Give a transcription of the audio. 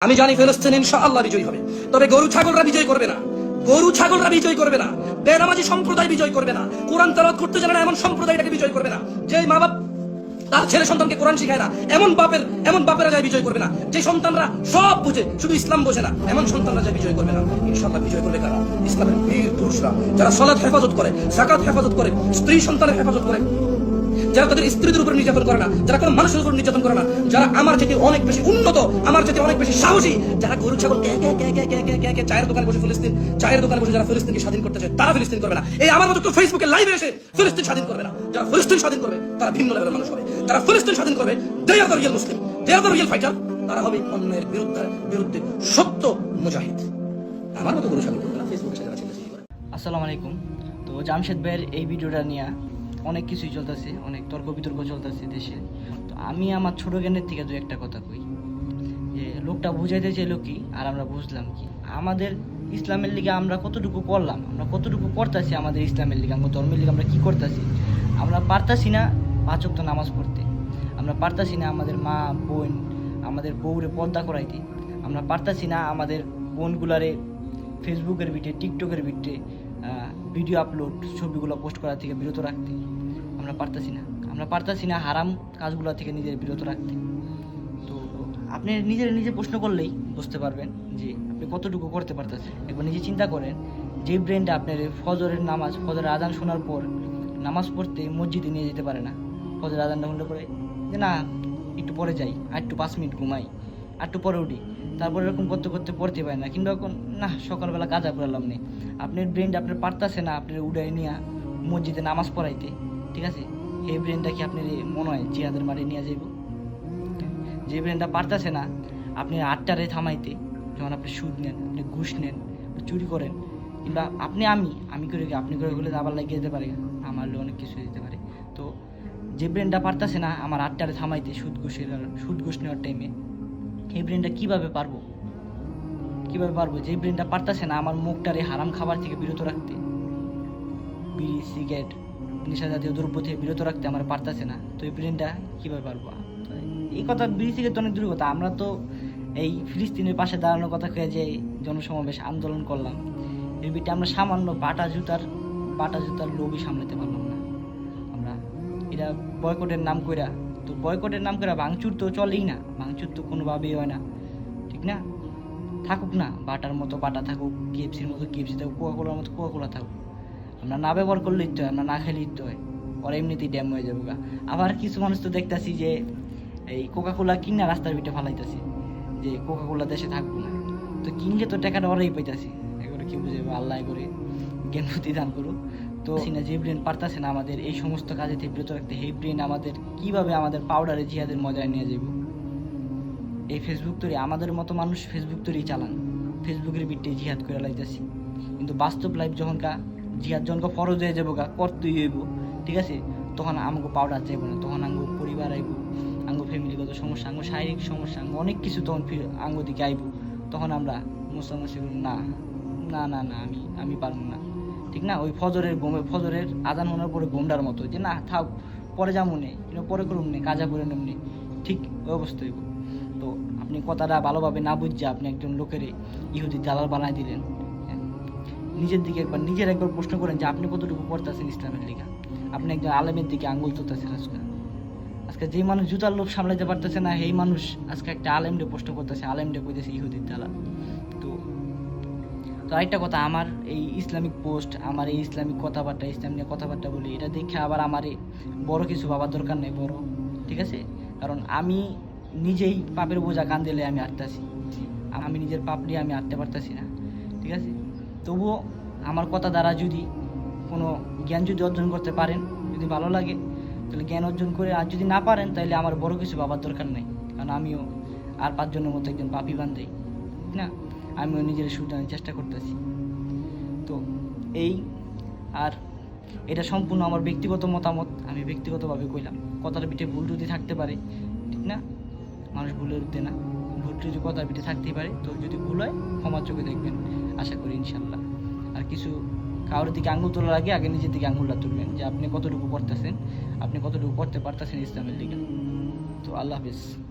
আমি জানি ফিলিস্তিন ইনশাআল্লাহ বিজয়ী হবে। তবে গরু ছাগলরা বিজয় করবে না। গরু ছাগলরা বিজয় করবে না। বেনামাজি সম্প্রদায় বিজয় করবে না। কোরআন তেলাওয়াত করতে জানে না, এমন সম্প্রদায়টাকে বিজয় করবে না। যে মা বাপ তার ছেলে সন্তানকে কোরআন শিখায় না, এমন বাপের, এমন বাপেরা যায় বিজয় করবে না। যে সন্তানরা সব বুঝে, শুধু ইসলাম বোঝে না, এমন সন্তানরা যায় বিজয় করবে না। ইনশাআল্লাহ বিজয় করবে কারা? ইসলামের বীর পুরুষরা। যারা সলাৎ হেফাজত করে জাকাত হেফাজত করে, স্ত্রী সন্তানের হেফাজত করে যারা তাদের স্ত্রীদের উপর নির্যাতন করে না, যারা কোনো মানুষের উপর নির্যাতন করে না, যারা আমার চেয়ে অনেক বেশি উন্নত, আমার চেয়ে অনেক বেশি সাহসী, যারা গরু, ছাগল চায়ের দোকানে বসে ফিলিস্তিন, চায়ের দোকানে বসে যারা ফিলিস্তিনকে স্বাধীন করতে চায়, তারা ফিলিস্তিন করবে না। এই আমার মতো ফেসবুকে লাইভে এসে ফিলিস্তিন স্বাধীন করবে না। যারা ফিলিস্তিন স্বাধীন করবে, তারা ভিন্ন লেভেলের মানুষ হবে। তারা ফিলিস্তিন স্বাধীন করবে they are real Muslim they are real fighter তারা হবে অন্যের বিরুদ্ধে বিরুদ্ধে সত্য মুজাহিদ। আমার মতো গরু, ছাগল ফেসবুকে আসসালামু আলাইকুম। তো জামশেদ ভাইয়ের এই ভিডিওটা নিয়ে অনেক কিছুই চলতেছে, অনেক তর্ক বিতর্ক চলতেছে দেশে। তো আমি আমার ছোট জ্ঞানের থেকে দু একটা কথা কই। যে লোকটা বুঝাইতে চাইলো কি, আর আমরা বুঝলাম কি। আমাদের ইসলামের লিগে আমরা কতটুকু করলাম, আমরা কতটুকু করতেছি আমাদের ইসলামের লিগে, আমরা ধর্মের লিগে আমরা কী করতেছি? আমরা পারতাছি না পাঁচক তো নামাজ পড়তে। আমরা পারতাছি না আমাদের মা, বোন, আমাদের বউরে পর্দা করাইতে। আমরা পারতাছি না আমাদের বোনগুলারে ফেসবুকের বিটে টিকটকের বিটে ভিডিও আপলোড ছবিগুলো পোস্ট করা থেকে বিরত রাখতে। আমরা পারতাছি না। আমরা পারতাছি না হারাম কাজগুলো থেকে নিজের বিরত রাখতে। তো আপনি নিজের নিজে প্রশ্ন করলেই বুঝতে পারবেন যে আপনি কতটুকু করতে পারতেছেন। একবার নিজে চিন্তা করেন, যে ব্রেনটা আপনার ফজরের নামাজ, ফজরের আজান শোনার পর নামাজ পড়তে মসজিদে নিয়ে যেতে পারে না। ফজরের আজানটা শুনলে পরে যে না, একটু পরে যাই, আর একটু পাঁচ মিনিট ঘুমাই, আর একটু পরে উঠি। তারপরে এরকম করতে করতে পড়তে পারে না কিন্তু এখন না, সকালবেলা কাজা পড়ালাম নেই আপনার ব্রেনটা আপনার পারতাছে না আপনার উড়াই নিয়ে মসজিদে নামাজ পড়াইতে। ঠিক আছে? এই ব্রেনটা কি আপনার মনে হয় জিহাদের মাঠে নিয়ে যাইব? যে ব্রেনটা পারতাছে না, আপনি আটটারে থামাইতে যেমন আপনি সুদ নেন, আপনি ঘুষ নেন চুরি করেন, কিংবা আপনি আমি আমি করে আপনি করে গেলে আবার লাগিয়ে যেতে পারে? আমার অনেক কিছু দিতে পারে। তো যে ব্রেনটা পারতাছে না, আমার আটটারে থামাইতে সুদ ঘুষের সুদ ঘুষ নেওয়ার টাইমে এই ব্রেনটা কীভাবে পারব? কীভাবে পারব? যে ব্রেনটা পারতাছে না, আমার মুখটারে হারাম খাবার থেকে বিরত রাখতে। বিড়ি সিগারেট নেশা জাতীয় দ্রব্য থেকে বিরত রাখতে আমার পারতাছে না। তো এই ব্রেনটা কীভাবে পারব এই কথা বিড়ি সিগারেট তো অনেক দূরের কথা। আমরা তো এই ফিলিস্তিনের পাশে দাঁড়ানোর কথা কয়ে যে জনসমাবেশ আন্দোলন করলাম। এর বিটে আমরা সামান্য বাটা জুতার বাটা জুতার লোভই সামলাতে পারলাম না। আমরা এটা বয়কটের নাম কইরা, তো বয়কটের নাম করে ভাঙচুর তো চলেই না। ভাঙচুর তো কোনোভাবেই হয় না। ঠিক না? থাকুক না, বাটার মতো বাটা থাকুক কেএফসির মতো কেএফসি থাকুক কোকাকোলার মতো কোকাকোলা থাকুক। আমরা না ব্যবহার করলে ইত্যা হয় আমরা না খেলে ইত্যা হয়। ওরা এমনিতেই ড্যাম হয়ে যাবে গা। আবার কিছু মানুষ তো দেখতাছি যে এই কোকাকোলা কিনা রাস্তার ভিটে ফালাইতেছে যে কোকাকোলা দেশে থাকব না। তো কিনলে তো টাকাটা ওরাই পাইতাছে। এগুলো কি বুঝে আল্লাহ করে জ্ঞান বুদ্ধি দান করুক। তো সিনা যে ব্রেন পারতাছে না আমাদের এই সমস্ত কাজে বিরত রাখতে এই ব্রেন আমাদের কীভাবে আমাদের পাউডারে জিহাদের মজায় নিয়ে যাব এই ফেসবুক তৈরি আমাদের মতো মানুষ ফেসবুক তৈরি চালান। ফেসবুকের বিটে জিহাদ করে লাইতেছি। কিন্তু বাস্তব লাইফ যখন কা জিহাদ যখন কা ফরজ হয়ে যাব গা, করতেই হইব, ঠিক আছে? তখন আমাকে পাউডার চাইব না, তখন আঙ্গু পরিবার আইব আঙ্গু ফ্যামিলিগত সমস্যা আঙ্গু শারীরিক সমস্যা আঙ্গু অনেক কিছু তখন ফির- আঙ্গু দিকে আইব। তখন আমরা মুসলমান না না না না, আমি আমি পারব না। ঠিক না? ওই ফজরের গোমে ফজরের আজান হওয়ার পরে গোমডার মতো, যে না, থাক, পরে যাব নে পরে করুন নে, কাজা করে নেমনি ঠিক ওই অবস্থা হইব। তো আপনি কথাটা ভালোভাবে না বুঝছে আপনি একজন লোকের ইহুদি দালাল বানাই দিলেন। নিজের দিকে একবার, নিজের একবার প্রশ্ন করেন যে আপনি কতটুকু করতেছেন ইসলামের লিগা? আপনি একজন আলেমের দিকে আঙ্গুল তুলতেছেন আজকে। আজকে যেই মানুষ জুতার লোভ সামলাতে পারতেছে না, সেই মানুষ আজকে একটা আলেমরে প্রশ্ন করতেছে আলেমরে কইতেছে ইহুদির দালাল। তো তো আরেকটা কথা, আমার এই ইসলামিক পোস্ট, আমার এই ইসলামিক কথাবার্তা, ইসলাম নিয়ে কথাবার্তা বলি, এটা দেখে আবার আমার বড় কিছু ভাবার দরকার নেই, বড়, ঠিক আছে? কারণ আমি নিজেই পাপের বোঝা কান দিলে আমি আটতাছি আমি নিজের পাপ নিয়ে আমি আটতে পারতাছি না, ঠিক আছে? তবুও আমার কথা দ্বারা যদি কোনো জ্ঞান যদি অর্জন করতে পারেন, যদি ভালো লাগে, তাহলে জ্ঞান অর্জন করে আর যদি না পারেন, তাহলে আমার বড় কিছু ভাবার দরকার নেই। কারণ আমিও আর পাঁচজনের মতো একজন পাপি বান্ধে ঠিক না? আমিও নিজের শুধরানোর চেষ্টা করতেছি। তো এই, আর এটা সম্পূর্ণ আমার ব্যক্তিগত মতামত, আমি ব্যক্তিগতভাবে কইলাম। কথার পিঠে ভুল যদি থাকতে পারে, ঠিক না? মানুষ ভুলের উঠতে না। ভুল যদি কথার পিঠে থাকতেই পারে, তো যদি ভুল হয়, ক্ষমার চোখে দেখবেন। আশা করি ইনশাল্লাহ আর কিছু কারোর দিকে আঙুল তোলার আগে আগে নিজের দিকে আঙুলটা তুলবেন যে আপনি কতটুকু করতেছেন, আপনি কতটুকু করতে পারতেছেন ইসলামের দিকে। তো আল্লাহ হাফিজ।